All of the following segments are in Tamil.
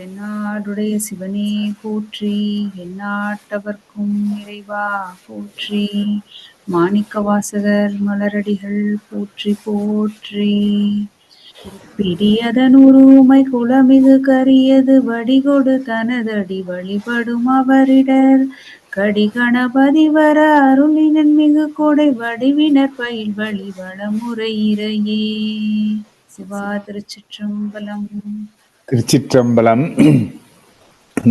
தென்னாடுடைய சிவனே போற்றி. எந்நாட்டவர்க்கும் இறைவா போற்றி. மாணிக்க வாசகர் மலரடிகள் போற்றி போற்றி. பிடியதனுருமை குலமிகு கரியது வடிகொடு தனதடி வழிபடும் அவரிடர். கடி கணபதி வர அருளினன் மிகு கொடை வடிவினர் பயில் வழி வளமுறை இறையே. சிவா திருச்சிற்றம்பலம். திருச்சிற்றம்பலம்.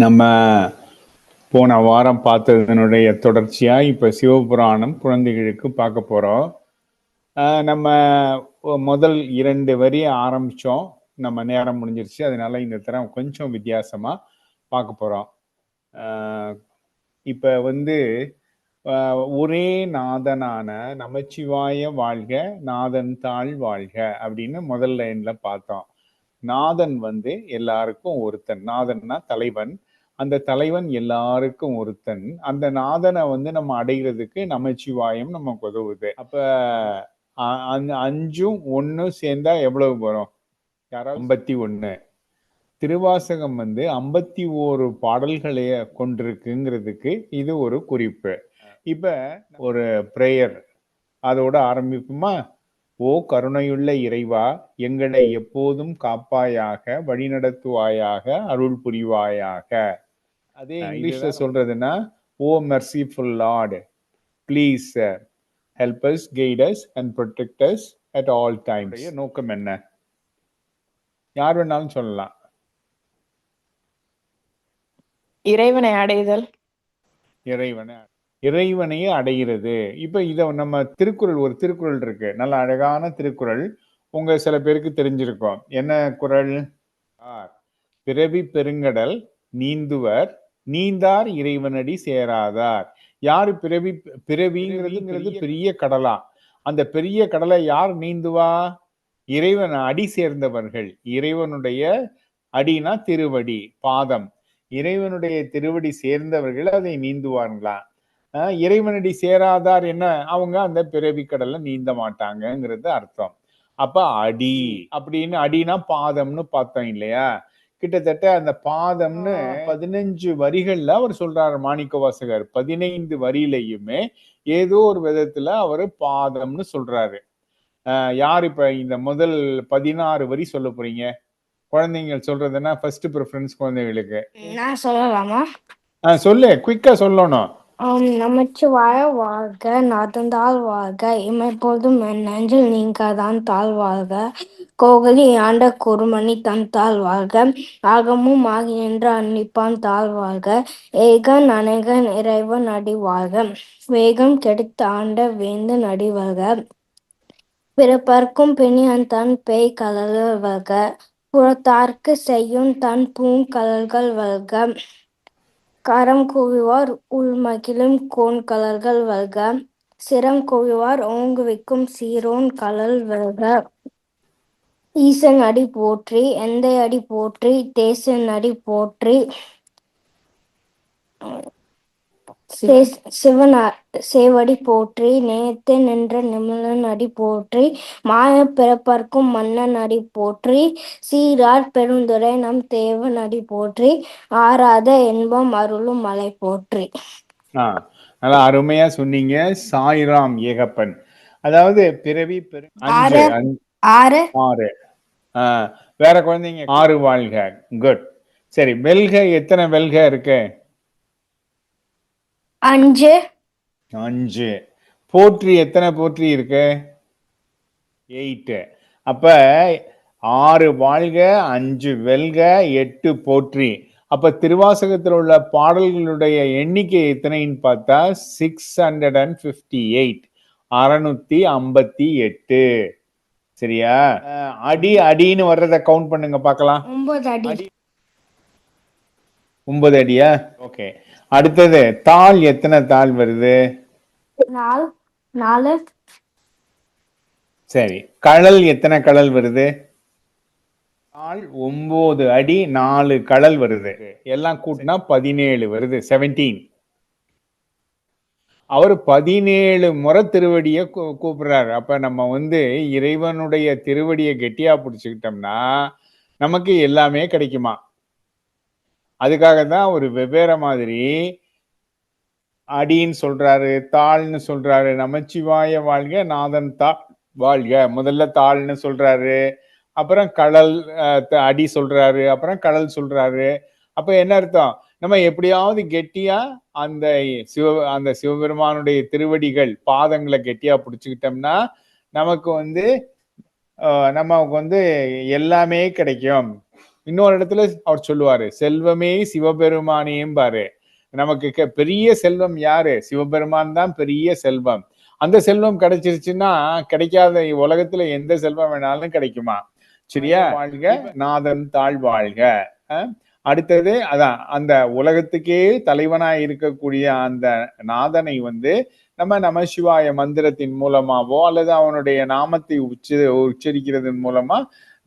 நம்ம போன வாரம் பார்த்ததனுடைய தொடர்ச்சியாக இப்போ சிவபுராணம் குழந்தைகளுக்கு பார்க்க போகிறோம் நம்ம முதல் இரண்டு வரி ஆரம்பித்தோம் நம்ம நேரம் முடிஞ்சிருச்சு. அதனால இந்த தரம் கொஞ்சம் வித்தியாசமாக பார்க்க போகிறோம் இப்போ வந்து ஒரே நாதனான நமச்சிவாய வாழ்க நாதன் தாழ் வாழ்க அப்படின்னு முதல் லைனில் பார்த்தோம். நாதன் வந்து எல்லாருக்கும் ஒருத்தன். நாதன்னா தலைவன். அந்த தலைவன் எல்லாருக்கும் ஒருத்தன். அந்த நாதனை வந்து நம்ம அடைகிறதுக்கு நமச்சிவாயம் நமக்கு உதவுது. அப்ப அஞ்சும் ஒன்னும் சேர்ந்தா எவ்வளவு வரும்? யாராவது? ஐம்பத்தி ஒண்ணு. திருவாசகம் வந்து ஐம்பத்தி ஓரு பாடல்களை கொண்டிருக்குங்கிறதுக்கு இது ஒரு குறிப்பு. இப்ப ஒரு பிரேயர் அதோட ஆரம்பிப்போமா? ஓ கருணையுள்ள இறைவா எங்களை எப்போதும் காப்பாயாக வழிநடத்துவாயாக அருள் புரிவாயாக. அதே இங்கிலீஷ்ல சொல்றதுன்னா ஓ merciful Lord please help us guide us and protect us at all times நோக்கம் என்ன? யார் வேணாலும் சொல்லலாம். இறைவனை அடைதல். இறைவனை இறைவனையே அடைகிறது. இப்ப இத நம்ம திருக்குறள் ஒரு திருக்குறள் இருக்கு. நல்ல அழகான திருக்குறள். உங்க சில பேருக்கு தெரிஞ்சிருக்கும். என்ன குறள்? ஆர். பிறவி பெருங்கடல் நீந்துவர் நீந்தார் இறைவனடி சேராதார். யாரு பிறவி பிறவிங்கிறதுங்கிறது பெரிய கடலா. அந்த பெரிய கடலை யார் நீந்துவா? இறைவன் அடி சேர்ந்தவர்கள். இறைவனுடைய அடினா திருவடி பாதம். இறைவனுடைய திருவடி சேர்ந்தவர்கள் அதை நீந்துவார்களாம் இறைவனடி சேராதார் என்ன? அவங்க அந்த பிறவி கடல்ல நீந்த மாட்டாங்கங்கிறது அர்த்தம். அப்ப அடி அப்படின்னு அடினா பாதம்னு பார்த்தோம் இல்லையா? கிட்டத்தட்ட அந்த பாதம்னு பதினஞ்சு வரிகள்ல அவர் சொல்றாரு மாணிக்க வாசகர் பதினைந்து வரியிலையுமே ஏதோ ஒரு விதத்துல அவரு பாதம்னு சொல்றாரு. ஆஹ் யார் இப்ப இந்த முதல் பதினாறு வரி சொல்ல போறீங்க? குழந்தைங்க சொல்றதுன்னா ஃபர்ஸ்ட் ப்ரிஃபரன்ஸ் குழந்தைகளுக்கு. நான் சொல்லலாமா? ஆஹ் சொல்லு குயிக்கா சொல்லணும். ஆம், நமச்சிவாய வாழ்க நாதந்தாள் வாழ்க. இமைப்பொழுதும் என் நெஞ்சில் நீங்காதான் தாழ் வாழ்க. கோகலி ஆண்ட குருமணி தன் தாழ் வாழ்க. ஆகமும் ஆகி என்று அன்னிப்பான் தாழ் வாழ்க. ஏகன் அநேகன் இறைவன் அடி வாழ்க. வேகம் கெடுத்த ஆண்ட வேந்து நடி வாழ்க. பிறப்பர்க்கும் பிணியன் தன் பேய் கலல்கள் வாழ்க. புறத்தார்க்கு செய்யும் தன் பூங்கலல்கள் வாழ்க. கரம் குவிவார் உள்மகிழும் கோன் கலர்கள் வல்க. சிரம் குவிவார் ஓங்குவிக்கும் சீரோன் கலல் வல்க. ஈசன் அடி போற்றி எந்தை அடி போற்றி தேசன் அடி போற்றி. சிவன் சேவடி போற்றி நேயத்தே நின்ற நிமலன் அடி போற்றி மாய பிறப்பர்க்கும் மன்னன் அடி போற்றி சீரார் பெருந்துரை நம் தேவன் அடி போற்றி ஆராத இன்பம் அருளும் மலை போற்றி. நல்லா அருமையா சொன்னீங்க. சாய்ராம் ஏகப்பன். அதாவது பிறவி ஆறு. ஆறு. வேற குழந்தைங்க ஆறு வாழ்க. குட். சரி வெல்க எத்தனை வெல்க இருக்கு? அஞ்சு. அஞ்சு. போற்றி எத்தனை போற்றி இருக்கு? எயிட் அப்ப ஆறு வாழ்க அஞ்சு வெல்க எட்டு போற்றி. அப்ப திருவாசகத்தில் உள்ள பாடல்களுடைய எண்ணிக்கை எத்தனைன்னு பார்த்தா six hundred and fifty eight அறுநூத்தி ஐம்பத்தி எட்டு. சரியா? அடி அடின்னு வர்றத கவுண்ட் பண்ணுங்க பார்க்கலாம். ஒன்பது அடி. ஒன்பது அடியா? ஓகே. அடுத்தது தாள் எத்தனை தாள் வருது? நாலு சரி கடல் எத்தனை கடல் வருது? நாள் ஒன்பது அடி நாலு கடல் வருது. எல்லாம் கூட்டினா பதினேழு வருது செவன்டீன் அவர் பதினேழு முறை திருவடியை கூப்பிடுறாரு. அப்ப நம்ம வந்து இறைவனுடைய திருவடியை கெட்டியா பிடிச்சுக்கிட்டோம்னா நமக்கு எல்லாமே கிடைக்குமா? அதுக்காக தான் ஒரு வெவ்வேறு மாதிரி அடின்னு சொல்றாரு தாள்னு சொல்றாரு நமச்சிவாய வாழ்க நாதன் தா வாழ்க. முதல்ல தாள்னு சொல்றாரு அப்புறம் கடல் த- அடி சொல்றாரு அப்புறம் கடல் சொல்றாரு. அப்ப என்ன அர்த்தம்? நம்ம எப்படியாவது கெட்டியா அந்த சிவ அந்த சிவபெருமானுடைய திருவடிகள் பாதங்களை கெட்டியா பிடிச்சுக்கிட்டோம்னா நமக்கு வந்து நமக்கு வந்து எல்லாமே கிடைக்கும். இன்னொரு இடத்துல அவர் சொல்லுவாரு செல்வமே சிவபெருமானேயும் பாரு நமக்கு பெரிய செல்வம் யாரு? சிவபெருமான் தான் பெரிய செல்வம். அந்த செல்வம் கிடைச்சிருச்சுன்னா கிடைக்காத உலகத்துல எந்த செல்வம் வேணாலும் கிடைக்குமா? சரியா? வாழ்க. நாதன் தாழ் வாழ்க. அடுத்தது அதான் அந்த உலகத்துக்கே தலைவனா இருக்கக்கூடிய அந்த நாதனை வந்து நம்ம நமசிவாய மந்திரத்தின் மூலமாவோ அல்லது அவனுடைய நாமத்தை உச்ச உச்சரிக்கிறதன் மூலமா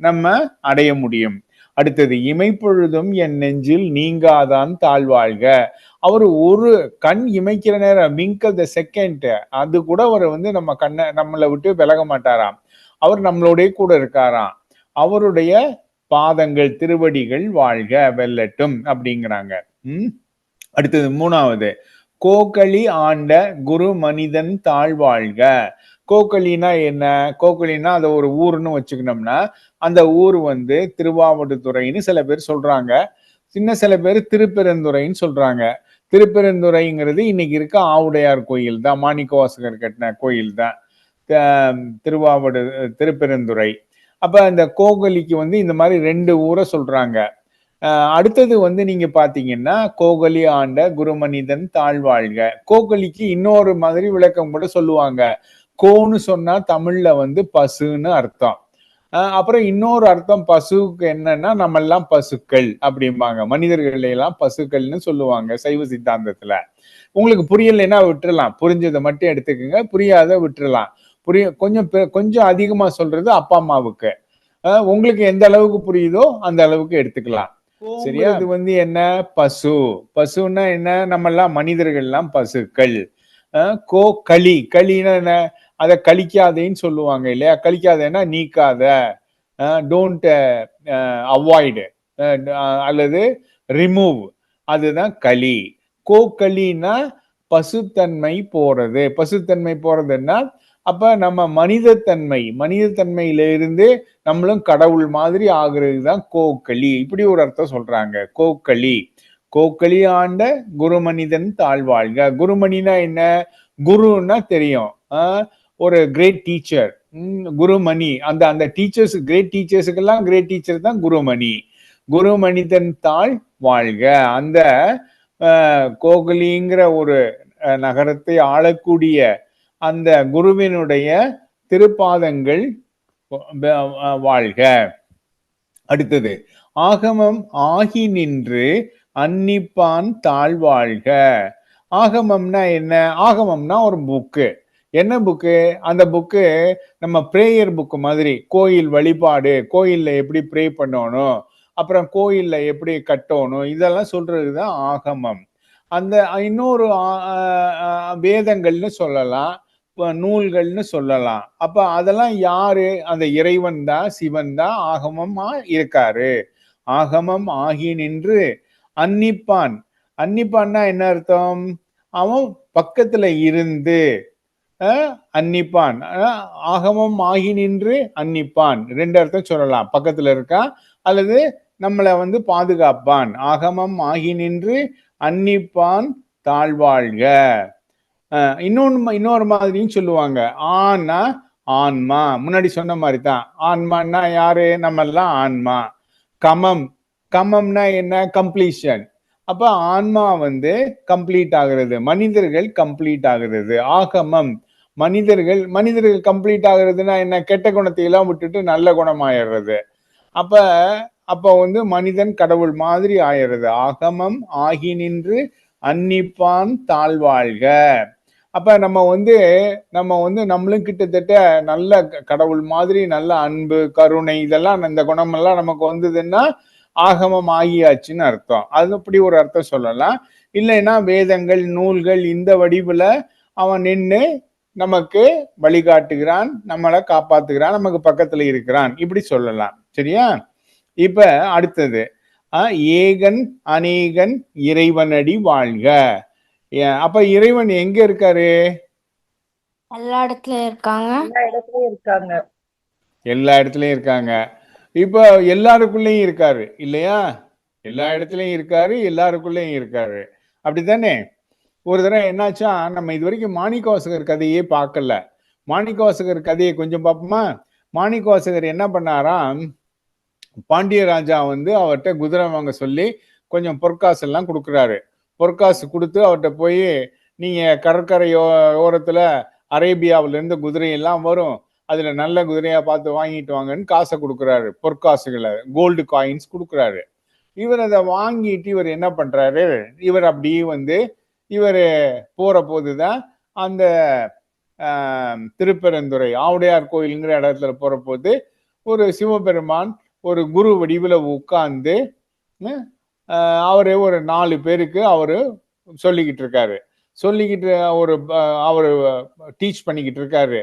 நம்ம அடைய முடியும். அடுத்தது இமைப்பொழுதும் என் நெஞ்சில் நீங்காதான் தாழ்வாழ்க அவர் ஒரு கண் இமைக்கிற நேரம் விங்க் த செகண்ட் அது கூட அவர் வந்து நம்ம கண்ணை நம்மளை விட்டு விலக மாட்டாராம். அவர் நம்மளோடய கூட இருக்காராம். அவருடைய பாதங்கள் திருவடிகள் வாழ்க வெல்லட்டும் அப்படிங்கிறாங்க. உம் அடுத்தது மூணாவது கோகலி ஆண்ட குரு மனிதன் தாழ்வாழ்க கோக்கலினா என்ன? கோக்கலினா அதை ஒரு ஊர்னு வச்சுக்கணும்னா அந்த ஊர் வந்து திருவாவடுதுறைன்னு சில பேர் சொல்றாங்க. சின்ன சில பேர் திருப்பெருந்துறைன்னு சொல்றாங்க. திருப்பெருந்துறைங்கிறது இன்னைக்கு இருக்க ஆவுடையார் கோயில் தான் மாணிக்கவாசகர் கட்டின கோயில் தான். திருவாவடு திருப்பெருந்துறை. அப்ப இந்த கோகலிக்கு வந்து இந்த மாதிரி ரெண்டு ஊரை சொல்றாங்க. அஹ் அடுத்தது வந்து நீங்க பாத்தீங்கன்னா கோகலி ஆண்ட குருமனிதன் தாழ்வாழ்க. கோகலிக்கு இன்னொரு மாதிரி விளக்கம் கூட சொல்லுவாங்க. கோன்னு சொன்னா தமிழ்ல வந்து பசுன்னு அர்த்தம். அப்புறம் இன்னொரு அர்த்தம் பசுவுக்கு என்னன்னா நம்ம எல்லாம் பசுக்கள் அப்படிம்பாங்க. மனிதர்கள் எல்லாம் பசுக்கள்னு சொல்லுவாங்க சைவ சித்தாந்தத்துல. உங்களுக்கு புரியலைன்னா விட்டுறலாம். புரிஞ்சதை மட்டும் எடுத்துக்கோங்க. புரியாத விட்டுறலாம். புரிய கொஞ்சம் கொஞ்சம் அதிகமா சொல்றது அப்பா அம்மாவுக்கு. உங்களுக்கு எந்த அளவுக்கு புரியுதோ அந்த அளவுக்கு எடுத்துக்கலாம். சரியா? இது வந்து என்ன? பசு. பசுன்னா என்ன? நம்ம எல்லாம் மனிதர்கள் எல்லாம் பசுக்கள் கோ களி. களின்னா என்ன? அதை கழிக்காதேன்னு சொல்லுவாங்க இல்லையா? கழிக்காதேன்னா நீக்காத டோன்ட் அவாய்டு அல்லது ரிமூவ் அதுதான் களி. கோக்களின்னா பசுத்தன்மை போறது. பசுத்தன்மை போறதுன்னா அப்ப நம்ம மனிதத்தன்மை. மனிதத்தன்மையில இருந்து நம்மளும் கடவுள் மாதிரி ஆகுறது தான் கோக்களி. இப்படி ஒரு அர்த்தம் சொல்றாங்க. கோக்களி. கோக்களி ஆண்ட குருமனிதன் தாழ்வாழ்க. குருமணினா என்ன? குருன்னா தெரியும். ஆஹ் ஒரு கிரேட் டீச்சர் குருமணி. அந்த அந்த டீச்சர்ஸ் கிரேட் டீச்சர்ஸுக்கெல்லாம் கிரேட் டீச்சர் தான் குருமணி. குருமணிதன் தாழ் வாழ்க. அந்த கோகலிங்கிற ஒரு நகரத்தை ஆளக்கூடிய அந்த குருவினுடைய திருப்பாதங்கள் வாழ்க. அடுத்தது ஆகமம் ஆகி நின்று அன்னிப்பான் தாழ்வாழ்க ஆகமம்னா என்ன? ஆகமம்னா ஒரு புக்கு என்ன புக்கு அந்த புக்கு நம்ம ப்ரேயர் புக்கு மாதிரி கோயில் வழிபாடு கோயிலில் எப்படி ப்ரே பண்ணணும் அப்புறம் கோயிலில் எப்படி கட்டணும் இதெல்லாம் சொல்றது தான் ஆகமம். அந்த இன்னொரு வேதங்கள்னு சொல்லலாம் நூல்கள்னு சொல்லலாம். அப்ப அதெல்லாம் யாரு? அந்த இறைவன் தான் சிவன் தான் ஆகமமா இருக்காரு. ஆகமம் ஆகி நின்று அன்னிப்பான். அன்னிப்பான்னா என்ன அர்த்தம்? அவன் பக்கத்துல இருந்து அன்னிப்பான் ஆகமம் ஆகி நின்று அன்னிப்பான் ரெண்டு அர்த்தம் சொல்லலாம். பக்கத்துல இருக்கான் அல்லது நம்மளை வந்து பாதுகாப்பான். ஆகமம் ஆகி நின்று அன்னிப்பான் தாழ்வாழ்க. இன்னொன்று இன்னொரு மாதிரியும் சொல்லுவாங்க. ஆனா ஆன்மா. முன்னாடி சொன்ன மாதிரி தான் ஆன்மான்னா யாரு? நம்ம எல்லாம் ஆன்மா. கமம். கமம்னா என்ன? கம்ப்ளீஷன் அப்ப ஆன்மா வந்து கம்ப்ளீட் ஆகுறது. மனிதர்கள் கம்ப்ளீட் ஆகிறது. ஆகமம். மனிதர்கள் மனிதர்கள் கம்ப்ளீட் ஆகுறதுன்னா என்ன? கெட்ட குணத்தை எல்லாம் விட்டுட்டு நல்ல குணம் ஆயிடுறது அப்ப அப்ப வந்து மனிதன் கடவுள் மாதிரி ஆயிடுறது. ஆகமம் ஆகி நின்று அன்னிப்பான் தாழ்வாழ்க. அப்ப நம்ம வந்து நம்ம வந்து நம்மளும் கிட்டத்தட்ட நல்ல க- கடவுள் மாதிரி நல்ல அன்பு கருணை இதெல்லாம் இந்த குணமெல்லாம் நமக்கு வந்ததுன்னா ஆகமம் ஆகியாச்சுன்னு அர்த்தம். அது அப்படி ஒரு அர்த்தம் சொல்லலாம். இல்லைன்னா வேதங்கள் நூல்கள் இந்த வடிவுல அவன் நின்று நமக்கு வழிகாட்டுகிறான் நம்மளை காப்பாத்துகிறான் நமக்கு பக்கத்துல இருக்கிறான். இப்படி சொல்லலாம். சரியா? இப்ப அடுத்தது ஆஹ் ஏகன் அநேகன் இறைவனடி வாழ்க. அப்ப இறைவன் எங்க இருக்காரு? எல்லா இடத்துலயும் இருக்காங்க. எல்லா இடத்துலயும் இருக்காங்க. எல்லா இடத்துலயும் இருக்காங்க. இப்போ எல்லாருக்குள்ளேயும் இருக்காரு இல்லையா? எல்லா இடத்துலயும் இருக்காரு எல்லாருக்குள்ளேயும் இருக்காரு. அப்படித்தானே? ஒரு தடவை என்னாச்சா நம்ம இது வரைக்கும் மாணிக்கவாசகர் கதையே பார்க்கல. மாணிக்கவாசகர் கதையை கொஞ்சம் பார்ப்போமா? மாணிக்கவாசகர் என்ன பண்ணாராம் பாண்டிய ராஜா வந்து அவர்கிட்ட குதிரை வாங்க சொல்லி கொஞ்சம் பொற்காசு எல்லாம் கொடுக்குறாரு. பொற்காசு கொடுத்து அவர்கிட்ட போய் நீங்கள் கடற்கரை ஓரத்தில் அரேபியாவிலேருந்து குதிரையெல்லாம் இருந்து வரும். அதில் நல்ல குதிரையாக பார்த்து வாங்கிட்டு வாங்கன்னு காசை கொடுக்குறாரு. பொற்காசுகளை கோல்டு காயின்ஸ் கொடுக்குறாரு. இவர் அதை வாங்கிட்டு இவர் என்ன பண்ணுறாரு இவர் அப்படியே வந்து இவர் போகிற போது தான் அந்த திருப்பெருந்துறை ஆவுடையார் கோயிலுங்கிற இடத்துல போகிற போது ஒரு சிவபெருமான் ஒரு குரு வடிவில் உட்கார்ந்து அவர் ஒரு நாலு பேருக்கு அவர் சொல்லிக்கிட்டு இருக்காரு. சொல்லிக்கிட்டு ஒரு அவர் டீச் பண்ணிக்கிட்டு இருக்காரு.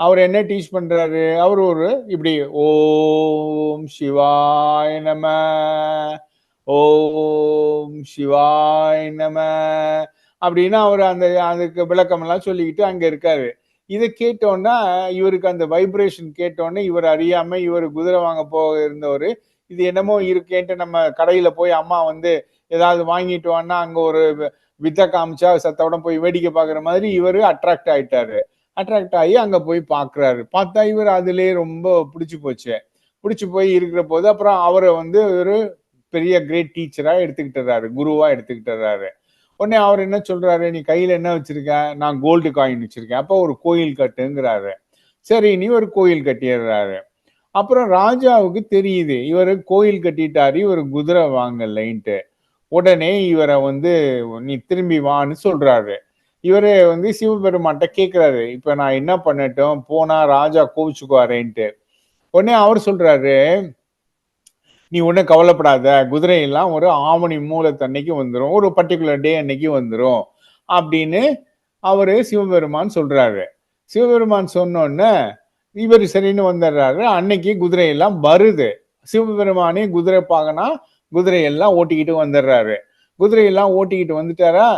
அவர் என்ன டீச் பண்றாரு? அவர் ஒரு இப்படி ஓம் சிவாய் நம ஓம் சிவாய் நம அப்படின்னா அவர் அந்த அதுக்கு விளக்கமெல்லாம் சொல்லிக்கிட்டு அங்கே இருக்காரு. இதை கேட்டோன்னா இவருக்கு அந்த வைப்ரேஷன் கேட்டோன்னே இவர் அறியாம இவர் குதிரை வாங்க போக இருந்தவர். இது என்னமோ இருக்கேன்ட்டு நம்ம கடையில போய் அம்மா வந்து ஏதாவது வாங்கிட்டு வான்னா அங்க ஒரு வித்த காமிச்சா சத்தோட போய் வேடிக்கை பார்க்குற மாதிரி இவர் அட்ராக்ட் ஆயிட்டாரு. அட்ராக்ட் ஆகி அங்க போய் பார்க்குறாரு. பார்த்தா இவர் அதுலயே ரொம்ப பிடிச்சி போச்சு. பிடிச்சி போய் இருக்கிற போது அப்புறம் அவரை வந்து ஒரு பெரிய கிரேட் டீச்சரா எடுத்துக்கிட்டுறாரு. குருவா எடுத்துக்கிட்டுறாரு. உடனே அவர் என்ன சொல்றாரு நீ கையில என்ன வச்சிருக்க? நான் கோல்டு காயின் வச்சிருக்கேன். அப்போ ஒரு கோயில் கட்டுங்கிறாரு. சரி நீ ஒரு கோயில் கட்டிடுறாரு. அப்புறம் ராஜாவுக்கு தெரியுது இவர் கோயில் கட்டிட்டாரு இவர் குதிரை வாங்கலைன்ட்டு உடனே இவரை வந்து நீ திரும்பி வான்னு சொல்றாரு. இவரே வந்து சிவபெருமான்கிட்ட கேட்குறாரு இப்போ நான் என்ன பண்ணட்டும்? போனா ராஜா கோவிச்சுக்குவாரேன்ட்டு. உடனே அவர் சொல்றாரு நீ ஒன்றும் கவலைப்படாத. குதிரையெல்லாம் ஒரு ஆவணி மூலத்தன்னைக்கு வந்துடும் ஒரு பர்டிகுலர் டே அன்னைக்கு வந்துடும் அப்படின்னு அவர் சிவபெருமான் சொல்கிறாரு சிவபெருமான் சொன்னோன்னே இவர் சரின்னு வந்துடுறாரு. அன்னைக்கு குதிரையெல்லாம் வருது. சிவபெருமானே குதிரை பார்க்கனா குதிரையெல்லாம் ஓட்டிக்கிட்டு வந்துடுறாரு. குதிரையெல்லாம் ஓட்டிக்கிட்டு வந்துட்டாரா?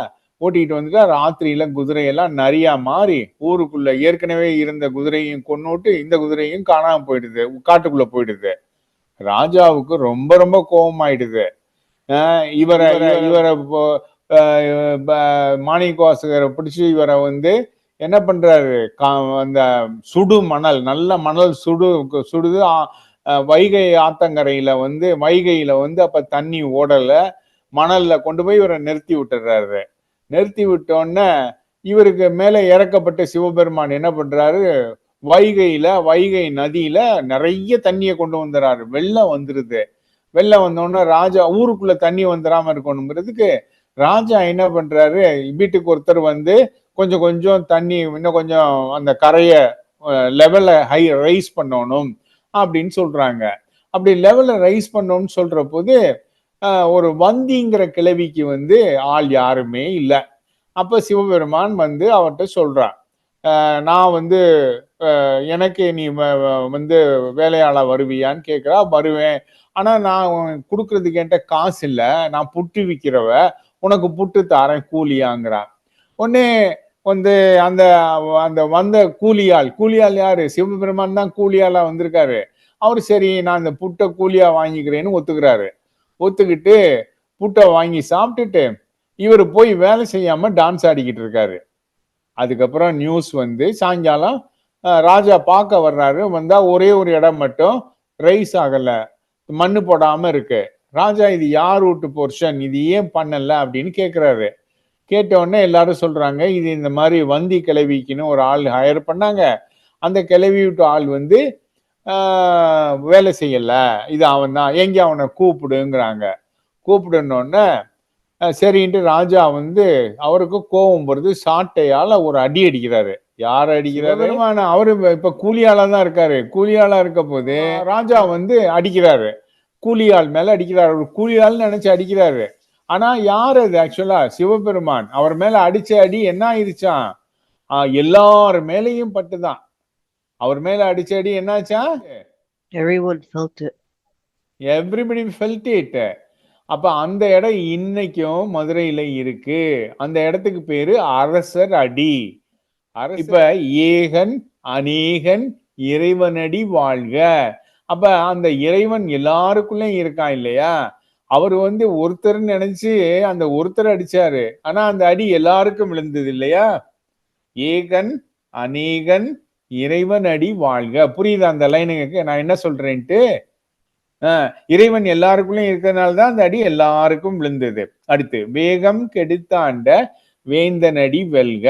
ஓட்டிக்கிட்டு வந்துட்டா ராத்திரியில குதிரையெல்லாம் நிறையா மாறி ஊருக்குள்ள ஏற்கனவே இருந்த குதிரையும் கொண்டுட்டு இந்த குதிரையும் காணாம போயிடுது. காட்டுக்குள்ள போயிடுது. ராஜாவுக்கு ரொம்ப ரொம்ப கோபமாயிடுது ஆஹ் இவரை இவரை மாணிக்கவாசகரை பிடிச்சி இவரை வந்து என்ன பண்றாரு? அந்த சுடு மணல் நல்ல மணல் சுடு சுடுது. வைகை ஆத்தங்கரையில வந்து வைகையில வந்து அப்ப தண்ணி ஓடல. மணல்ல கொண்டு போய் இவரை நிறுத்தி விட்டுறாரு. நிறுத்தி விட்டோன்னே இவருக்கு மேல இறக்கப்பட்ட சிவபெருமான் என்ன பண்றாரு? வைகையில வைகை நதியில நிறைய தண்ணியை கொண்டு வந்துறாரு. வெள்ளம் வந்துருது. வெள்ளம் வந்தோடனே ராஜா ஊருக்குள்ள தண்ணி வந்துடாம இருக்கணுங்கிறதுக்கு ராஜா என்ன பண்றாரு? வீட்டுக்கு ஒருத்தர் வந்து கொஞ்சம் கொஞ்சம் தண்ணி இன்னும் கொஞ்சம் அந்த கரையை லெவல ஹை ரைஸ் பண்ணணும் அப்படின்னு சொல்றாங்க. அப்படி லெவல ரைஸ் பண்ணணும்னு சொல்ற போது ஒரு வந்திங்கிற கிழவிக்கு வந்து ஆள் யாருமே இல்லை. அப்ப சிவபெருமான் வந்து அவர்கிட்ட சொல்றான் நான் வந்து எனக்கு நீ வ- வ- வந்து வேலையாளாக வருவியான்னு கேட்குறா வருவேன். ஆனால் நான் கொடுக்குறதுக்கு கொடுக்கறதுக்கு என்கிட்ட காசு இல்லை. நான் புட்டு விற்கிறவ உனக்கு புட்டு தாரேன் கூலியாங்கிறான் உடனே வந்து அந்த அந்த வந்த கூலியாள் கூலியாள் யாரு? சிவபெருமான் தான் கூலியாளா வந்திருக்காரு. அவர் சரி நான் இந்த புட்டை கூலியா வாங்கிக்கிறேன்னு ஒத்துக்கிறாரு. ஒத்துக்கிட்டு புட்டை வாங்கி சாப்பிட்டுட்டு இவர் போய் வேலை செய்யாம டான்ஸ் ஆடிக்கிட்டு இருக்காரு. அதுக்கப்புறம் நியூஸ் வந்து சாயங்காலம் ராஜா பார்க்க வர்றாரு. வந்தா ஒரே ஒரு இடம் மட்டும் ரைஸ் ஆகல. மண்ணு போடாம இருக்கு. ராஜா இது யார் வீட்டு போர்ஷன் இது ஏன் பண்ணல? அப்படின்னு கேட்குறாரு கேட்டவுடனே எல்லாரும் சொல்றாங்க இது இந்த மாதிரி வந்தி கிளவிக்குன்னு ஒரு ஆள் ஹையர் பண்ணாங்க. அந்த கிளவி விட்டு ஆள் வந்து வேலை செய்யல. இது அவன் தான் எங்கே அவனை கூப்பிடுங்கிறாங்க. கூப்பிடுனோடனே சரின்ட்டு ராஜா வந்து அவருக்கு கோபம் வருது. சாட்டையால ஒரு அடி அடிக்கிறாரு. யார் அடிக்கிறாரு? பெருமான அவரு இப்ப கூலியாளா தான் இருக்காரு. கூலியாளா இருக்க போது ராஜா வந்து அடிக்கிறாரு. கூலியாள் மேல அடிக்கிறாரு. ஒரு கூலியாள்னு நினைச்சு அடிக்கிறாரு. ஆனா யார் அது ஆக்சுவலா சிவபெருமான். அவர் மேல அடிச்ச அடி என்ன ஆயிருச்சான் ஆஹ் எல்லார் மேலேயும் பட்டுதான். அவர் மேல அடிச்ச அடி என்னாச்சா? Everyone felt it. Everybody felt it அப்ப அந்த இடம் இன்னைக்கும் மதுரையில இருக்கு. அந்த இடத்துக்கு பேரு அரசர் அடி. இப்ப ஏகன் அநேகன் இறைவனடி வாழ்க. அப்ப அந்த இறைவன் எல்லாருக்குள்ளயும் இருக்கான் இல்லையா? அவர் வந்து ஒருத்தர் நினைச்சு அந்த ஒருத்தர் அடிச்சாரு. ஆனா அந்த அடி எல்லாருக்கும் விழுந்தது இல்லையா? ஏகன் அநேகன் இறைவன் அடி வாழ்க. புரியுதா அந்த லைனுக்கு நான் என்ன சொல்றேன்ட்டு? இறைவன் எல்லாருக்குள்ளயும் இருக்கிறதுனால தான் அந்த அடி எல்லாருக்கும் விழுந்தது. அடுத்து வேகம் கெடுத்தாண்ட வேந்தனடி வெல்க.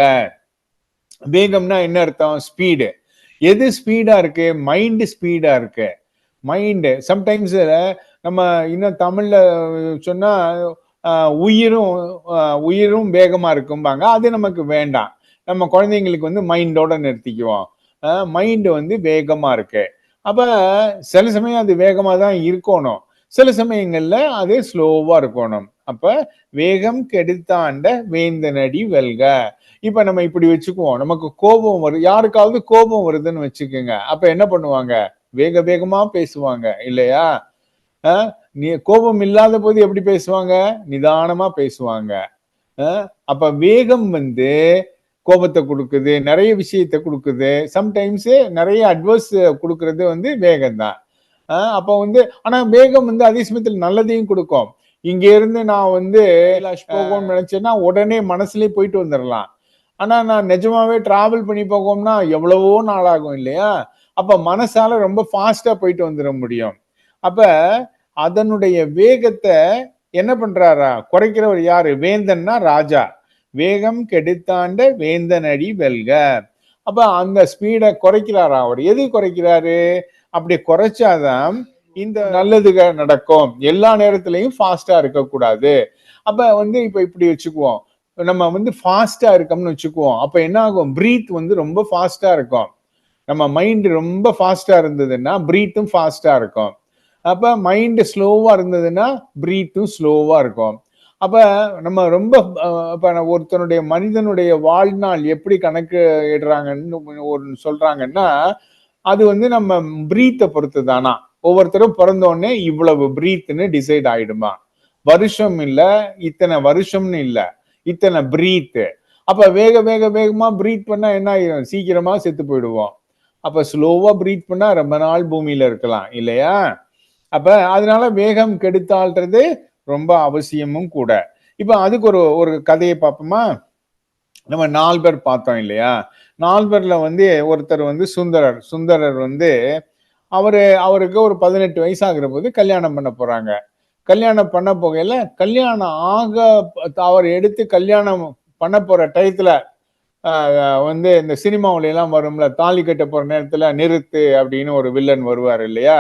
வேகம்னா என்ன அர்த்தம்? ஸ்பீடு எது ஸ்பீடா இருக்கு? மைண்ட் ஸ்பீடா இருக்கு. மைண்டு சம்டைம்ஸ் நம்ம இன்னும் தமிழ்ல சொன்னா உயிரும் உயிரும் வேகமா இருக்கும்பாங்க. அது நமக்கு வேண்டாம். நம்ம குழந்தைங்களுக்கு வந்து மைண்டோட நிறுத்திக்குவோம். மைண்டு வந்து வேகமா இருக்கு. அப்ப சில சமயம் அது வேகமா தான் இருக்கணும். சில சமயங்கள்ல அது ஸ்லோவா இருக்கணும். அப்ப வேகம் கெடுத்தாண்ட வேந்தனடி வெல்க. இப்ப நம்ம இப்படி வச்சுக்குவோம். நமக்கு கோபம் வருது யாருக்காவது கோபம் வருதுன்னு வச்சுக்கோங்க. அப்ப என்ன பண்ணுவாங்க? வேக வேகமா பேசுவாங்க. இல்லையா? நீ கோபம் இல்லாத போது எப்படி பேசுவாங்க? நிதானமா பேசுவாங்க. அஹ் அப்ப வேகம் வந்து கோபத்தை கொடுக்குது நிறைய விஷயத்தை கொடுக்குது. சம்டைம்ஸ் நிறைய அட்வைஸ் கொடுக்கறது வந்து வேகம் தான் அப்ப வந்து ஆனா வேகம் வந்து அதே சமயத்துல நல்லதையும் கொடுக்கும். இங்க இருந்து நான் வந்து போகணும்னு நினைச்சேன்னா உடனே மனசுலயே போயிட்டு வந்துடலாம் ஆனா நான் நிஜமாவே டிராவல் பண்ணி போகணும்னா எவ்வளவோ நாள் ஆகும் இல்லையா? அப்ப மனசால ரொம்ப ஃபாஸ்டா போயிட்டு வந்துட முடியும். அப்ப அதனுடைய வேகத்தை என்ன பண்றாரா? குறைக்கிறவர் யாரு? வேந்தன்னா ராஜா. வேகம் கெடுத்தாண்ட வேந்தனடி வெல்க. அப்ப அந்த ஸ்பீடை குறைக்கிறாரா அவர்? எது குறைக்கிறாரு? அப்படி குறைச்சாதான் இந்த நல்லதுக நடக்கும். எல்லா நேரத்திலையும் ஃபாஸ்டா இருக்கக்கூடாது. அப்ப வந்து இப்ப இப்படி வச்சுக்குவோம். நம்ம வந்து ஃபாஸ்டா இருக்கோம்னு வச்சுக்குவோம். அப்ப என்ன ஆகும் பிரீத் வந்து ரொம்ப ஃபாஸ்டா இருக்கும். நம்ம மைண்ட் ரொம்ப ஃபாஸ்டா இருந்ததுன்னா பிரீத்தும் ஃபாஸ்டா இருக்கும். அப்ப மைண்ட் ஸ்லோவா இருந்ததுன்னா பிரீத்தும் ஸ்லோவா இருக்கும். அப்ப நம்ம ரொம்ப அஹ், இப்ப ஒருத்தனுடைய மனிதனுடைய வாழ்நாள் எப்படி கணக்கு இடுறாங்கன்னு ஒரு சொல்றாங்கன்னா அது வந்து நம்ம பிரீத்தை பொறுத்து தானா ஒவ்வொருத்தரும் பிறந்தோடனே இவ்வளவு பிரீத்னு டிசைட் ஆயிடுமா? வருஷம் இல்ல இத்தனை வருஷம்னு இல்ல இத்தனை பிரீத் அப்ப வேக வேக வேகமா பிரீத் பண்ணா என்ன ஆயிரும்? சீக்கிரமா செத்து போயிடுவோம். அப்ப ஸ்லோவா பிரீத் பண்ணா ரொம்ப நாள் பூமியில இருக்கலாம் இல்லையா? அப்ப அதனால வேகம் கெடுத்தாள்றது ரொம்ப அவசியமும் கூட. இப்போ அதுக்கு ஒரு ஒரு கதையை பார்ப்போமா? நம்ம நாலு பேர் பார்த்தோம் இல்லையா? நாலு பேர்ல வந்து ஒருத்தர் வந்து சுந்தரர். சுந்தரர் வந்து அவரு அவருக்கு ஒரு பதினெட்டு வயசாகிற போது கல்யாணம் பண்ண போறாங்க. கல்யாணம் பண்ண போகையில கல்யாணம் ஆக அவர் எடுத்து கல்யாணம் பண்ண போற டயத்துல வந்து இந்த சினிமாவில எல்லாம் வரும்ல தாலி கட்ட போற நேரத்துல நிறுத்து அப்படின்னு ஒரு வில்லன் வருவார் இல்லையா?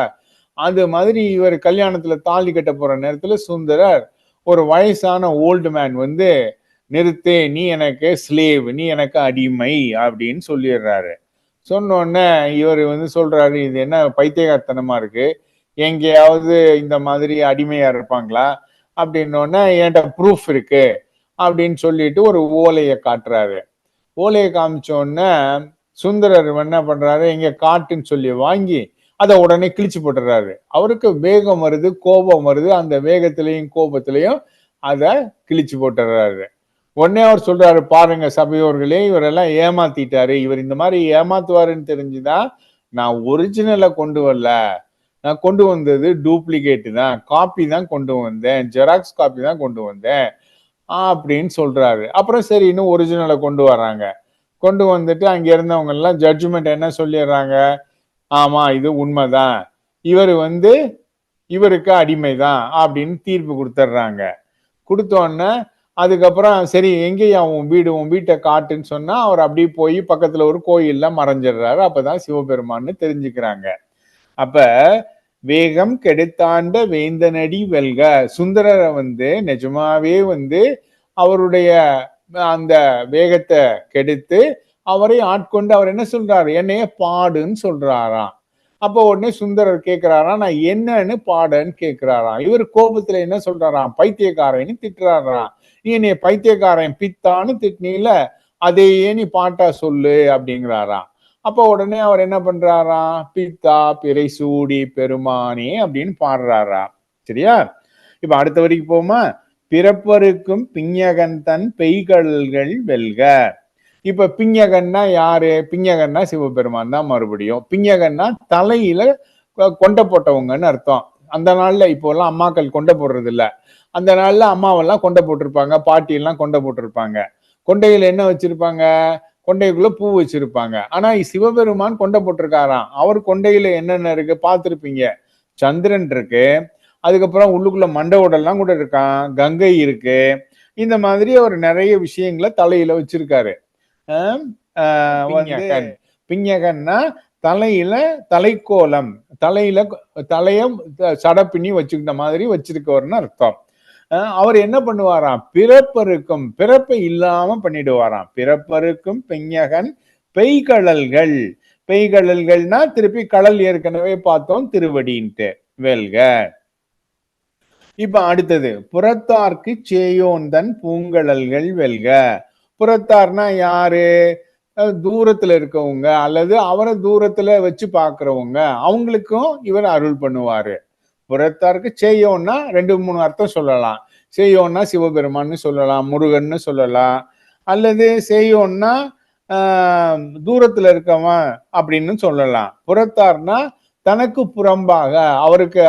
அது மாதிரி இவர் கல்யாணத்துல தாலி கட்ட போற நேரத்துல சுந்தரர் ஒரு வயசான ஓல்டு மேன் வந்து நிறுத்து நீ எனக்கு ஸ்லேவ் நீ எனக்கு அடிமை அப்படின்னு சொல்லிடுறாரு. சொன்னோடனே இவர் வந்து சொல்றாரு இது என்ன பைத்தியகார்த்தனமா இருக்கு? எங்கேயாவது இந்த மாதிரி அடிமையா இருப்பாங்களா? அப்படின்னோடனே என்கிட்ட ப்ரூஃப் இருக்கு அப்படின்னு சொல்லிட்டு ஒரு ஓலையை காட்டுறாரு. ஓலையை காமிச்சோடனே சுந்தரர் என்ன பண்றாரு எங்க காட்டுன்னு சொல்லி வாங்கி அதை உடனே கிழிச்சு போட்டுறாரு அவருக்கு வேகம் வருது கோபம் வருது. அந்த வேகத்திலையும் கோபத்திலையும் அதை கிழிச்சு போட்டுறாரு உடனே அவர் சொல்றாரு பாருங்க சபையோர்களே இவரெல்லாம் ஏமாத்திட்டாரு. இவர் இந்த மாதிரி ஏமாத்துவாருன்னு தெரிஞ்சுதான் நான் ஒரிஜினலை கொண்டு வரல. நான் கொண்டு வந்தது டூப்ளிகேட்டு தான். காப்பி தான் கொண்டு வந்தேன். ஜெராக்ஸ் காப்பி தான் கொண்டு வந்தேன். அப்படின்னு சொல்றாரு. அப்புறம் சரி இன்னும் ஒரிஜினலை கொண்டு வர்றாங்க. கொண்டு வந்துட்டு அங்க இருந்தவங்க எல்லாம் ஜட்ஜ்மெண்ட் என்ன சொல்லிடுறாங்க? ஆமா இது உண்மைதான். இவர் வந்து இவருக்கு அடிமைதான் அப்படின்னு தீர்ப்பு கொடுத்துட்றாங்க கொடுத்தோடனே அதுக்கப்புறம் சரி எங்கேயா உன் வீடு உன் வீட்டை காட்டுன்னு சொன்னா அவர் அப்படியே போய் பக்கத்துல ஒரு கோயில்ல மறைஞ்சிடுறாரு. அப்பதான் சிவபெருமான்னு தெரிஞ்சுக்கிறாங்க. அப்ப வேகம் கெடுத்தாண்ட வேந்தனடி வெல்க. சுந்தரரை வந்து நிஜமாவே வந்து அவருடைய அந்த வேகத்தை கெடுத்து அவரை ஆட்கொண்டு அவர் என்ன சொல்றாரு? என்னைய பாடுன்னு சொல்றாராம். அப்போ உடனே சுந்தரர் கேட்கிறாராம் நான் என்னன்னு பாடன்னு கேட்கிறாராம் இவர் கோபத்துல என்ன சொல்றாராம்? பைத்தியக்காரன்னு திட்டுறாராம். நீ என்னைய பைத்தியக்காரன் பித்தான்னு திட்டினீல அதையே நீ பாட்டா சொல்லு அப்படிங்கிறாராம். அப்போ உடனே அவர் என்ன பண்றாராம்? பித்தா பிறை சூடி பெருமானே அப்படின்னு பாடுறாராம். சரியா? இப்ப அடுத்த வரைக்கும் போமா? பிறப்பருக்கும் பிஞகன் தன் பெய்கடல்கள் வெல்க. இப்ப பிஞ்சகன்னா யாரு? பிஞ்சகன்னா சிவபெருமான் தான் மறுபடியும். பிஞ்சகன்னா தலையில கொண்டை போட்டவங்கன்னு அர்த்தம். அந்த நாள்ல இப்போ எல்லாம் அம்மாக்கள் கொண்டை போடுறது இல்ல அந்த நாள்ல அம்மாவெல்லாம் கொண்டை போட்டிருப்பாங்க. பாட்டி எல்லாம் கொண்டை போட்டிருப்பாங்க. கொண்டையில என்ன வச்சிருப்பாங்க? கொண்டைக்குள்ள பூ வச்சிருப்பாங்க. ஆனா சிவபெருமான் கொண்டை போட்டிருக்காராம். அவர் கொண்டையில என்னென்ன இருக்கு பார்த்துருப்பீங்க? சந்திரன் இருக்கு. அதுக்கப்புறம் உள்ளுக்குள்ள மண்ட உடல்லாம் கூட இருக்கான். கங்கை இருக்கு. இந்த மாதிரி அவர் நிறைய விஷயங்களை தலையில வச்சிருக்காரு. வந்து பிஞகன்னா தலையில தலைக்கோலம் தலையில தலைய சட பின்னி வச்சுக்கிட்ட மாதிரி வச்சிருக்கவர்னு அர்த்தம். அவர் என்ன பண்ணுவாராம்? பிறப்பருக்கும் பிறப்பை இல்லாம பண்ணிடுவாராம். பிறப்பருக்கும் பெஞ்சகன் பெய்கடல்கள் பெய்கடல்கள்னா திருப்பி கடல் ஏற்கனவே பார்த்தோம் திருவடின்ட்டு வெல்க. இப்ப அடுத்தது புறத்தார்க்கு சேயோந்தன் பூங்கடல்கள் வெல்க. புறத்தார்னா யாரு? தூரத்துல இருக்கவங்க அல்லது அவரை தூரத்துல வச்சு பாக்குறவங்க. அவங்களுக்கும் இவர் அருள் பண்ணுவாரு. புறத்தாருக்கு செய்யோன்னா ரெண்டு மூணு அர்த்தம் சொல்லலாம். செய்யோன்னா சிவபெருமான்னு சொல்லலாம் முருகன்னு சொல்லலாம். அல்லது செய்யோன்னா தூரத்துல இருக்கவன் அப்படின்னு சொல்லலாம். புறத்தார்னா தனக்கு புறம்பாக அவருக்கு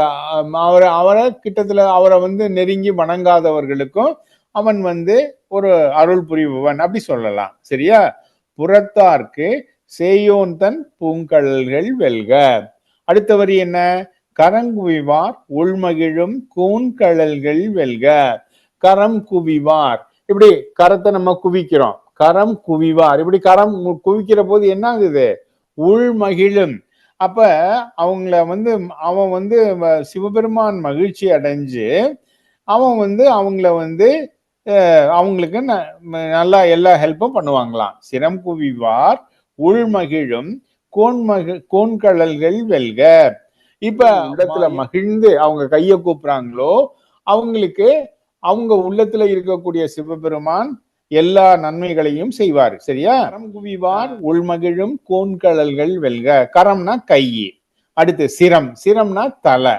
அவரை அவரை கிட்டத்துல அவரை வந்து நெருங்கி வணங்காதவர்களுக்கும் அவன் வந்து ஒரு அருள் புரிபவன். அப்படி சொல்லலாம். சரியா? புறத்தார்க்கு சேயோன் தன் பூங்கல்கள் வெல்க. அடுத்த வரி என்ன? கரங்குவிவார் உள்மகிழும் கூண்கழல்கள் வெல்க. கரம் குவிவார். இப்படி கரத்தை நம்ம குவிக்கிறோம். கரம் குவிவார். இப்படி கரம் குவிக்கிற போது என்ன ஆகுது உள்மகிழும். அப்ப அவங்கள வந்து அவன் வந்து வ- சிவபெருமான் மகிழ்ச்சி அடைஞ்சு அவன் வந்து அவங்கள வந்து அவங்களுக்கு நல்லா எல்லா ஹெல்ப்பும் பண்ணுவாங்களாம். சிரம் குவிவார் உள்மகிழும் கோன்மகி கோன்கடல்கள் வெல்க. இப்ப இடத்துல மகிழ்ந்து அவங்க கைய கூப்புறாங்களோ அவங்களுக்கு அவங்க உள்ளத்துல இருக்கக்கூடிய சிவபெருமான் எல்லா நன்மைகளையும் செய்வார். சரியா? கரம் குவிவார் உள்மகிழும் கோன்கடல்கள் வெல்க. கரம்னா கை. அடுத்து சிரம். சிரம்னா தலை.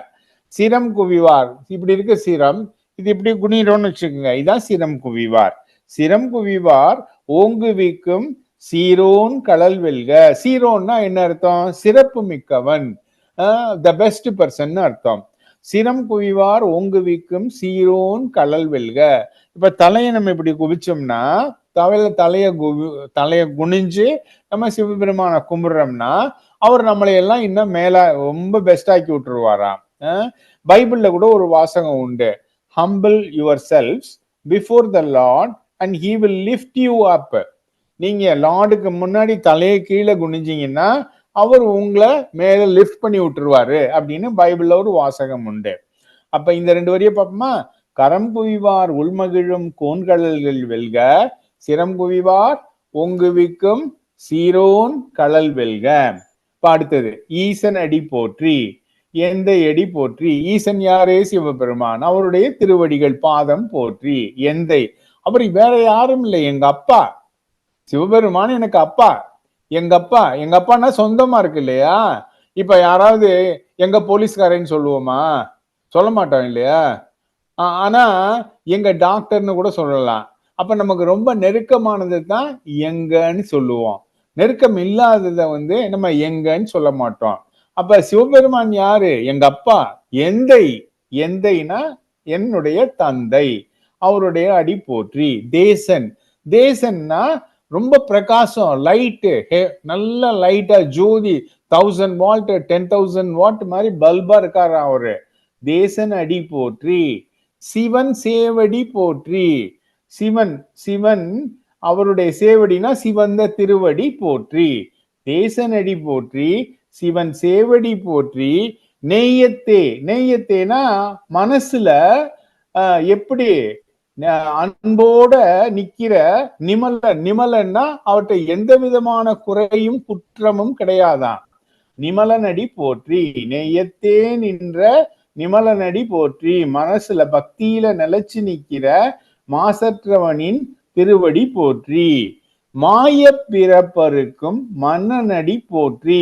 சிரம் குவிவார். இப்படி இருக்க சிரம். இது இப்படி குனிறோம்னு வச்சுக்கோங்க. இதான் சிரம் குவிவார். சிரம் குவிவார் ஓங்குவிக்கும் சீரோன் கடல் வெல்க. சீரோன்னா என்ன அர்த்தம்? சிறப்பு மிக்கவன். த பெஸ்ட் பர்சன் அர்த்தம். சிரம் குவிவார் ஓங்குவிக்கும் சீரோன் கடல் வெல்க. இப்ப தலையை நம்ம இப்படி குவிச்சோம்னா தலையில தலைய குவி தலைய குனிஞ்சு நம்ம சிவபெருமான கும்பிடுறோம்னா அவர் நம்மளை எல்லாம் இன்னும் மேல ரொம்ப பெஸ்ட் ஆக்கி விட்டுருவாராம். பைபிள்ல கூட ஒரு வாசகம் உண்டு. Humble your selves before the Lord and he will lift you up நீங்க லார்டுக்கு முன்னாடி தலையை கீழே குனிஞ்சிங்கன்னா அவர் உங்களை மேலே லிஃப்ட் பண்ணி விட்டுருவாரு அப்படின்னு பைபிள்ல ஒரு வாசகம் உண்டு. அப்ப இந்த ரெண்டு வரியை பார்ப்போமா? கரம் குவிவார் உள்மகிழும் கோன்கடல்கள் வெல்க சிரம் குவிவார் ஒங்குவிக்கும் சீரோன் கடல் வெல்க. அடுத்தது ஈசன் அடி போற்றி. எந்த எடி போற்றி? ஈசன் யாரே சிவபெருமான் அவருடைய திருவடிகள் பாதம் போற்றி. எந்தை? அவர் வேற யாரும் இல்லை. எங்க அப்பா. சிவபெருமான் எனக்கு அப்பா. எங்க அப்பா. எங்க அப்பான்னா சொந்தமா இருக்கு இல்லையா? இப்ப யாராவது எங்க போலீஸ்காரன்னு சொல்லுவோமா? சொல்ல மாட்டோம் இல்லையா? ஆனா எங்க டாக்டர்னு கூட சொல்லலாம். அப்ப நமக்கு ரொம்ப நெருக்கமானது தான் எங்கன்னு சொல்லுவோம். நெருக்கம் இல்லாததை வந்து நம்ம எங்கன்னு சொல்ல மாட்டோம். அப்ப சிவபெருமான் யாரு? எங்க அப்பா. எந்தை. எந்தைனா என்னுடைய தந்தை. அவருடைய அடி போற்றி. தேசன். தேசன்னா ரொம்ப பிரகாசம் லைட்டு நல்ல லைட்டா ஜோதி thousand watt ten thousand watt மாதிரி பல்பா இருக்காரு அவரு. தேசன் அடி போற்றி. சிவன் சேவடி போற்றி. சிவன் சிவன் அவருடைய சேவடினா சிவந்த திருவடி போற்றி. தேசனடி போற்றி. சிவன் சேவடி போற்றி நெய்யத்தே நெய்யத்தேனா மனசுல ஆஹ், எப்படி அன்போட நிக்கிற நிமல நிமலன்னா அவற்றை எந்த விதமான குறையும் குற்றமும் கிடையாதான் நிமலனடி போற்றி நெய்யத்தே நின்ற நிமலனடி போற்றி மனசுல பக்தியில நிலைச்சு நிக்கிற மாசற்றவனின் திருவடி போற்றி மாய பிறப்பருக்கும் மன்னனடி போற்றி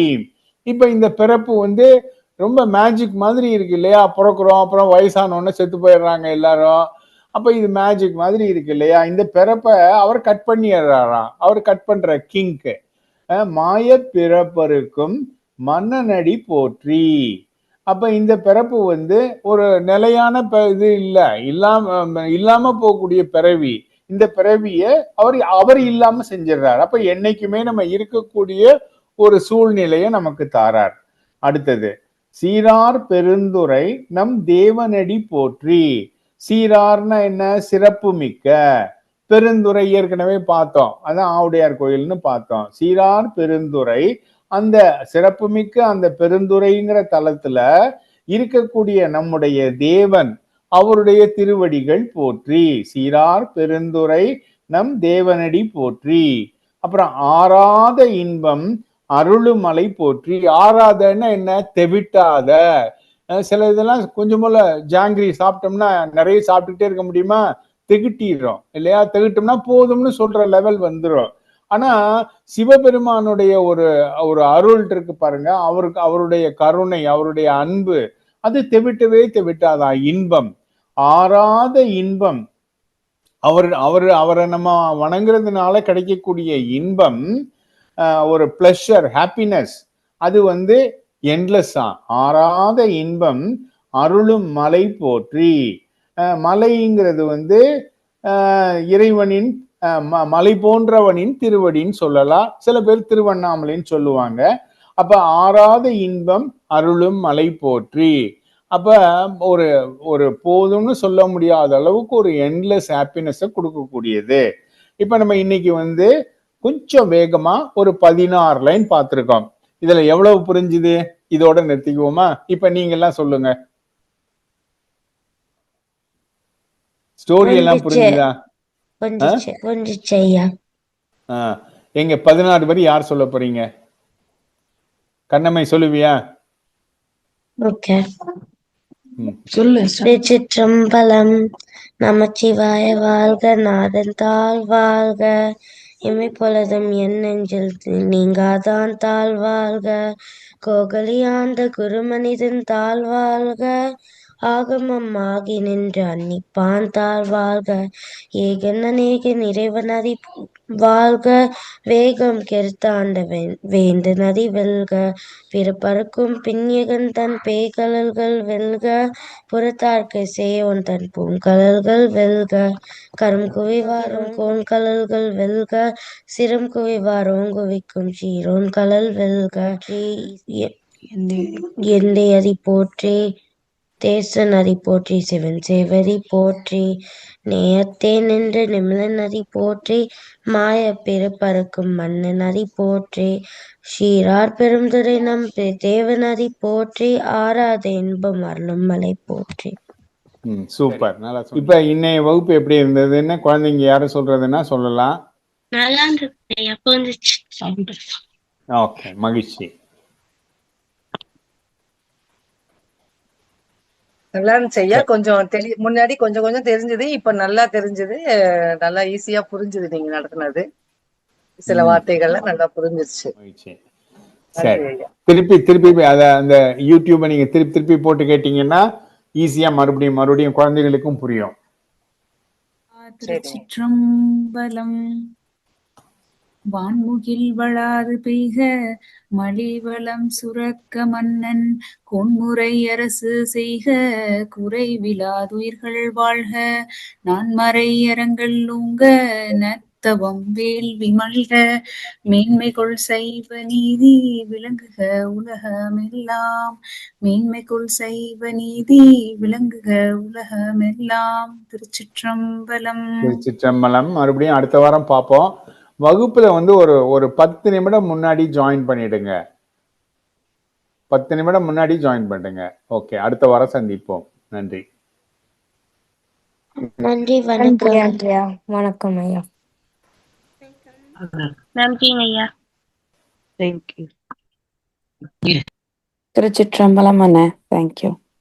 இப்போ இந்த பிறப்பு வந்து ரொம்ப மேஜிக் மாதிரி இருக்கு இல்லையா? பிறக்கிறோம் அப்புறம் வயசானோடனே செத்து போயிடுறாங்க எல்லாரும். அப்போ இது மேஜிக் மாதிரி இருக்கு இல்லையா? இந்த பிறப்பை அவர் கட் பண்ணிடுறாராம் அவர் கட் பண்ற கிங்க்கு மாய பிறப்பருக்கும் மன்னனடி போற்றி. அப்ப இந்த பிறப்பு வந்து ஒரு நிலையான ப- இது இல்லை. இல்லாம இல்லாம போகக்கூடிய பிறவி. இந்த பிறவியை அவர் அவர் இல்லாம செஞ்சிடுறாரு. அப்ப என்னைக்குமே நம்ம இருக்கக்கூடிய ஒரு சூழ்நிலையை நமக்கு தாரார். அடுத்தது சீரார் பெருந்துரை நம் தேவனடி போற்றி. சீரார்னா என்ன? சிறப்பு மிக்க பெருந்துறை ஏற்கனவே பார்த்தோம். அதான் ஆவுடையார் கோயில்னு பார்த்தோம். சீரார் பெருந்துறை அந்த சிறப்புமிக்க அந்த பெருந்துறைங்கிற தலத்துல இருக்கக்கூடிய நம்முடைய தேவன் அவருடைய திருவடிகள் போற்றி. சீரார் பெருந்துறை நம் தேவனடி போற்றி. அப்புறம் ஆறாத இன்பம் அருளுமலை போற்றி ஆறாதன்னா என்ன? தெவிட்டாத. சில இதெல்லாம் கொஞ்சம் போல ஜாங்கிரி சாப்பிட்டோம்னா நிறைய சாப்பிட்டுக்கிட்டே இருக்க முடியுமா? திகட்டிடுறோம் இல்லையா? திகிட்டோம்னா போதும்னு சொல்ற லெவல் வந்துடும் ஆனா சிவபெருமானுடைய ஒரு ஒரு அருள் இருக்கு பாருங்க. அவருக்கு அவருடைய கருணை அவருடைய அன்பு அது தெவிட்டவே தெவிட்டாதான் இன்பம். ஆறாத இன்பம். அவர் அவர் அவரை நம்ம வணங்குறதுனால கிடைக்கக்கூடிய இன்பம் ஒரு பிளஷர் ஹாப்பினஸ் அது வந்து என்லெஸ்ஸா ஆறாத இன்பம் அருளும் மலை போற்றி. மலைங்கிறது வந்து இறைவனின் ம- மலை போன்றவனின் திருவடின்னு சொல்லலாம். சில பேர் திருவண்ணாமலைன்னு சொல்லுவாங்க. அப்ப ஆறாத இன்பம் அருளும் மலை போற்றி. அப்ப ஒரு ஒரு போதும்னு சொல்ல முடியாத அளவுக்கு ஒரு என்லெஸ் ஹாப்பினஸை கொடுக்கக்கூடியது. இப்ப நம்ம இன்னைக்கு வந்து கொஞ்சம் வேகமா ஒரு பதினாறு லைன் பார்த்திருக்கோம். இதுல எவ்வளவு புரிஞ்சுது? இதோட நிறுத்திக்குவோமா? இப்ப நீங்க எல்லாம் சொல்லுங்க. ஸ்டோரி எல்லாம். புரிஞ்சுதா? எங்க பதினாறு வரி யார் சொல்ல போறீங்க? கண்ணம்மை சொல்லுவியா? ஓகே. சொல்லு. திருச்சிற்றம்பலம் நமச்சிவாய வாழ்க நாதன் தாழ் வாழ்க. இமை என் நெஞ்சில் நீங்காதான் தாழ்வாழ்க. கோகலியாந்த குருமனிதன் தாழ்வாழ்க. ஆகமம் ஆகி நின்று அன்னிப்பான் தாழ்வாழ்க. ஏகன் அநேகன் அதி வாழ்க வேகம் கெடுத்தாண்ட வே- வேந்து நதி வெல்க. பிறப்பறுக்கும் பின்யகன் தன் பேய்கழல்கள் வெல்க. புறத்தார்க்கு சேயோன் தன் பூங்கழல்கள் வெல்க. கரும் குவிவாரும் கோன்கழல்கள் வெல்க. சிரம் குவிவாரோன் குவிக்கும் சீரோன் கழல் வெல்க. எ- எந்தை அதி போற்றி தேசன் அதி போற்றி சிவன் சேவரி போற்றி. நேயத்தே நின்று நிமிலன் அதி போற்றி. மாய பிறப்பறுக்கும் மன்னன் அதி போற்றி. ஷீரார் பெருந்துரை நம் அதி போற்றி. ஆறாத இன்பம் அருளும் மலை போற்றி. சூப்பர். நல்லா சொன்னீங்க. இப்ப இன்னைய வகுப்பு எப்படி இருந்ததுன்னு குழந்தைங்க யாரும் சொல்றதுன்னா சொல்லலாம். நல்லா புரிஞ்சிச்சு ஓகே மகிழ்ச்சி. இருந்துச்சு ஐயா கொஞ்சம் தெளி முன்னாடி கொஞ்சம் கொஞ்சம் தெரிஞ்சது இப்ப நல்லா தெரிஞ்சது நல்லா ஈஸியா புரிஞ்சுது நீங்க நடத்துனது. சில. வார்த்தைகள்லாம் நல்லா புரிஞ்சிருச்சு. திருப்பி திருப்பி அத அந்த யூடியூபை நீங்க திருப்பி திருப்பி போட்டு கேட்டீங்கன்னா ஈஸியா மறுபடியும் மறுபடியும் குழந்தைகளுக்கும் புரியும். திருச்சிற்றம்பலம். வான்முகில் வளாது பெய்க மலிவளம் சுரக்க மன்னன் கொன்முறை அரசு செய்க குறைவிலாதுயிர்கள் வாழ்க நான்மறை அறங்கள் ஊங்க நத்தவம் விமல்க மல்க மேன்மைகொள் சைவ நீதி விளங்குக உலகமெல்லாம் மேன்மைகொள் சைவ நீதி விளங்குக உலகமெல்லாம். திருச்சிற்றம்பலம். திருச்சிற்றம்பலம். மறுபடியும் அடுத்த வாரம் பார்ப்போம். வகுப்புல வந்து ஒரு ஒரு பத்து நிமிடம் முன்னாடி ஜாயின் பண்ணிடுங்க. பத்து நிமிடம் முன்னாடி ஜாயின் பண்ணுங்க. ஓகே அடுத்த வாரம் சந்திப்போம். நன்றி. நன்றி வணக்கம். வணக்கம் ஐயா. நன்றிங்க ஐயா. தேங்க்யூ திருச்சிற்றம்பலம் அண்ணே. தேங்க்யூ